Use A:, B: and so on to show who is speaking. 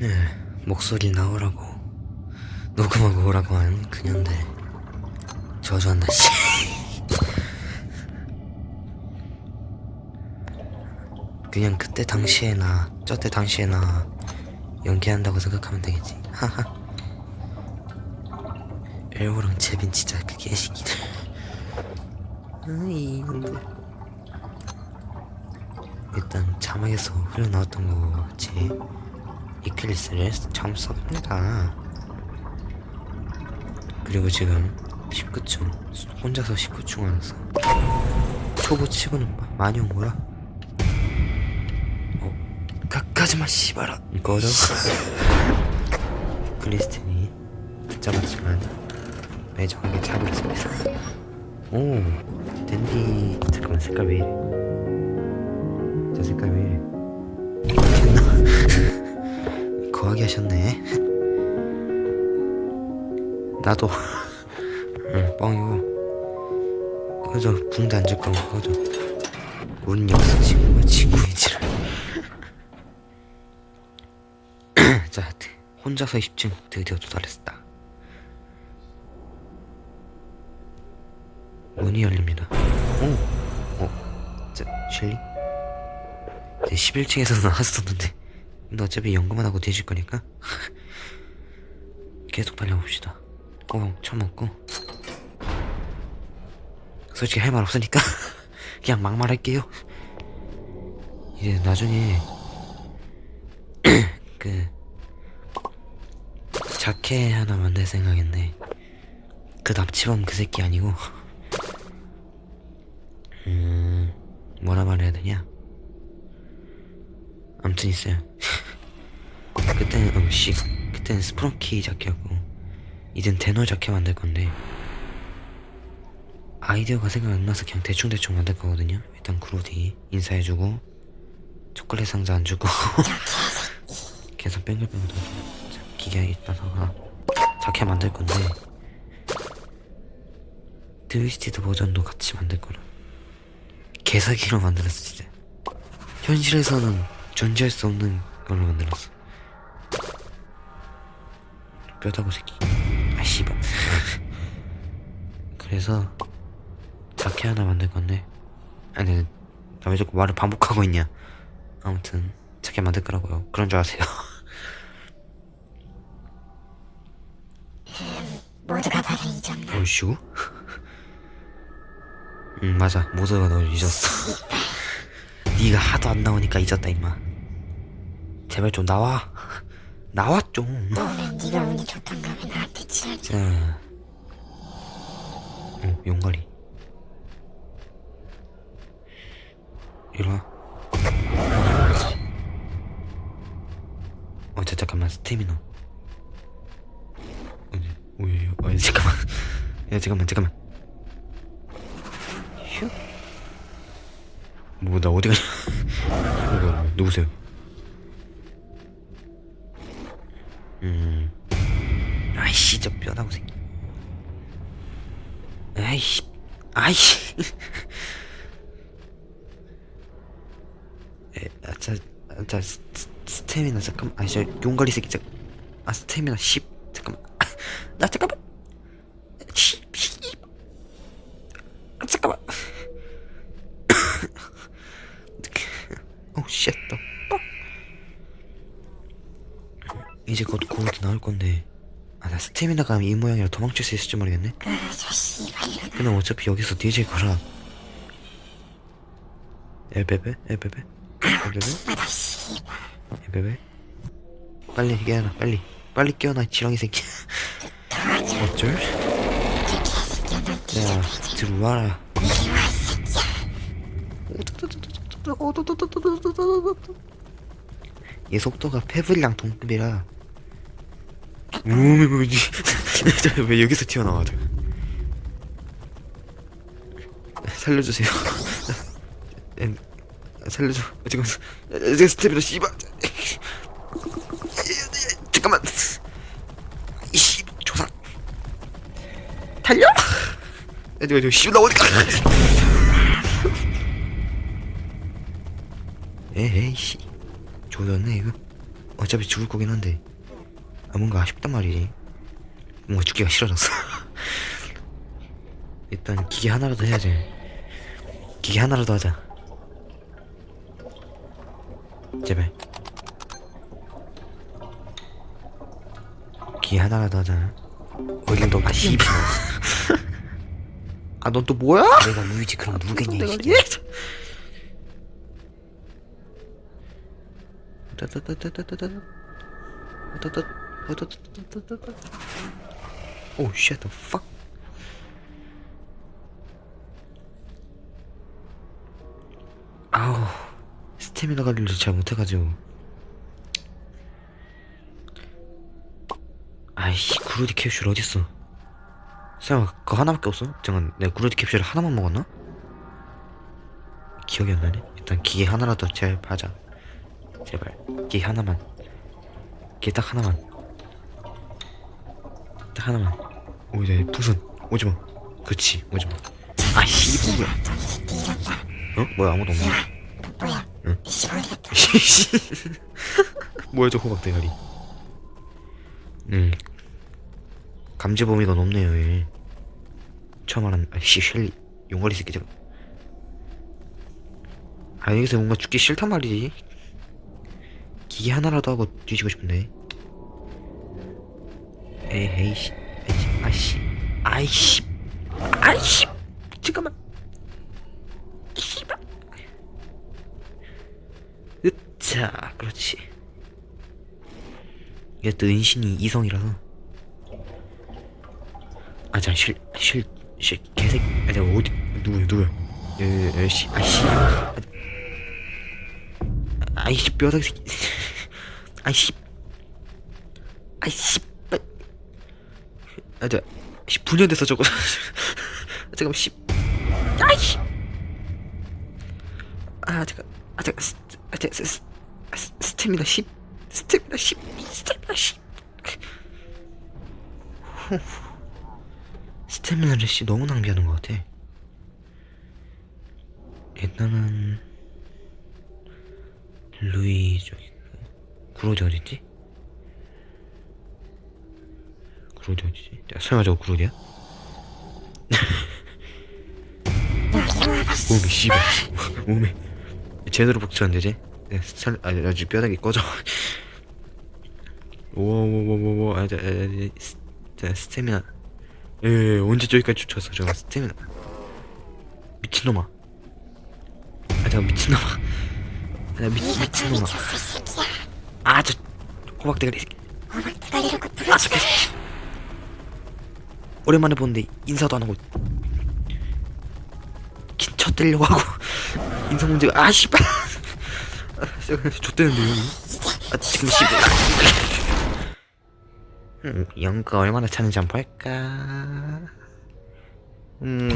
A: 네, 목소리 나오라고. 녹음하고 오라고 한 그년데 저주한다 씨. 그냥 그때 당시에 나 저때 당시에 나 연기한다고 생각하면 되겠지. 하하. 엘보랑 제빈 진짜 그 개새끼들 아이 이놈들 일단 자막에서 흘러나왔던 거같 이 이클리스를 처음 써봅니다 그리고 지금 19층 혼자서 19층 와서 초보 치고는 마- 많이 온 거야? 어? 가까지마 씨발아 꺼져 크리스틴이 붙잡았지만 매정하게 잡았습니다 오 댄디 잠깐만 색깔 왜 이래 저 색깔 왜 이래? 거하게 하셨네 나도 응 뻥이고 꺼져 붕대 안줄 거면 꺼져 운 역사 친구가 친구이지라 자 혼자서 10층 드디어 도달했다 문이 열립니다 오! 어? 자? 이제 11층에서 나왔었는데 근데 어차피 연구만 하고 뒤질 거니까. 계속 달려봅시다. 꽁 쳐먹고. 솔직히 할 말 없으니까 그냥 막말 할게요. 이제 나중에 그 자켓 하나 만들 생각인데 그 납치범 그 새끼 아니고. 음 뭐라 말해야 되냐 아무튼 있어요. 그때는 음씨 그때는 스프렁키 자켓이었고 이젠 데노 자켓 만들 건데 아이디어가 생각 안 나서 그냥 대충대충 만들 거거든요. 일단 그로디 인사해주고 초콜릿 상자 안 주고 계속 뺑글뺑글 돌고 자, 기계 있다가 자켓 만들 건데 트위스티드 버전도 같이 만들 거라. 개사기로 만들었어 진짜. 현실에서는 존재할 수 없는 걸로 만들었어. 뼈다구 새끼. 아 씨발. 그래서 자켓 하나 만들 건데. 아니 나 왜 자꾸 말을 반복하고 있냐. 아무튼 자켓 만들 거라고요. 그런 줄 아세요?
B: 모두가 나를 잊었나?
A: 어이씨구 응 맞아. 모두가 널 잊었어. 네가 하도 안 나오니까 잊었다 임마 제발 좀 나와 나와 좀
B: 너는 네가 운이 좋던가 왜 나한테
A: 자, 어, 용가리. 와. 어, 자, 잠깐만, 스태미너. 어디, 오이, 어, 잠깐만. 야, 잠깐만, 잠깐만. 휴? 뭐, 나 어디 가냐? 뭐야, 누구세요? 아이씨 저 뼈다구 새끼 아이씨. 에, 아, 자, 아, 자 스, 스- 스태미나 잠깐만. 아니 저 용가리 새끼 잠, 아 스태미나 10 잠깐만. 아, 나 잠깐만. 10 10 아, 잠깐만. 오 쉣, 또 이제 곧 고울도 나올 건데 아나 스태미나가 이 모양이라 도망칠 수 있을지 모르겠네
B: 그저 씨발 이러다
A: 근데 어차피 여기서 뒤질 거라 에베베 에베베 에베베
B: 씨발
A: 에베베 빨리 깨어나 빨리 빨리 깨어나 지렁이 새끼 어쩔
B: 야
A: 들어와라 얘 속도가 페블이랑 동급이라 우미 뭐지 왜 여기서 튀어나와 돼 살려주세요. em, 살려줘. 지금 지금 스텝이라 씨발. 잠깐만. 이씨 조상 달려? 이거 이거 씨발 나 어디 가 에이 씨. 조졌네 이거. 어차피 죽을 거긴 한데. 아 뭔가 아쉽단 말이지. 뭔가 죽기가 싫어졌어. 일단 기계 하나라도 해야지 기계 하나라도 하자. 제발. 기계 하나라도 하자. 어딜 너 아씨 아넌 또 뭐야? 내가 누이지. 그럼 누구겠냐 이 새끼 야오 shit the fuck. 아우 스태미나 관리를 잘 못해가지고. 아이씨 구르디 캡슐 어딨어? 설마 그거 하나밖에 없어? 잠깐 내가 구르디 캡슐 하나만 먹었나? 기억이 안 나네? 일단 기계 하나라도 제발 하자. 제발 기계 하나만. 기계 딱 하나만 딱 하나만. 오 이제 풍선. 오지마. 그렇지 오지마. 아씨. 뭐야? 어? 뭐야 아무도 없네.
B: 뭐야?
A: 응. 뭐야? 저 호박 대가리. 음 감지 범위가 높네요 얘. 처음 알았 아씨 셸리. 용가리 새끼 저거. 아 여기서 뭔가 죽기 싫단 말이지. 기계 하나라도 하고 뒤지고 싶은데 에이 씨 아이씨 아이씨 아이씨 잠깐만. 씨발. 으차 그렇지. 이게 또 은신이 이성이라서. 아자 실실실 개새끼 아 내가 어디 누구야 누구야? 에에씨 아씨. 아이씨 뼈다귀 새끼. 아이씨. 아이씨 아자 씨 분열됐어 저거. 잠깐만 씨. 아이씨! 아 잠깐 아 잠깐 스, 아 잠깐 스, 스, 아, 스, 스태미나 10 스태미나 10 스태미나 10 후. 스태미나를 씨 너무 낭비하는 것 같아. 일단은 루이 저기 구로디 어딨지? 구로디 어디지? 야, 설마 저거 구로디야? 오메 씨발. 오메 제대로 복수 안 되지? 네, 살 아니 아주 뼈다귀 꺼져. 오오오오오 아자 자 스태미나. 예 언제 저기까지 쫓았어 저거? 스태미나. 미친놈아. 아 잠깐 미친놈아. 아 미, 미친놈아. 아저 호박 대가리 새끼.
B: 호박 대가리라고
A: 아
B: 부르지.
A: 오랜만에 보는데 인사도 안 하고 긴쳐 때리려고 하고 인성 문제가 아 씨발. 좆대는데 여기 아 지금 씨발. 음, 영가 얼마나 차는지 한번 볼까? 음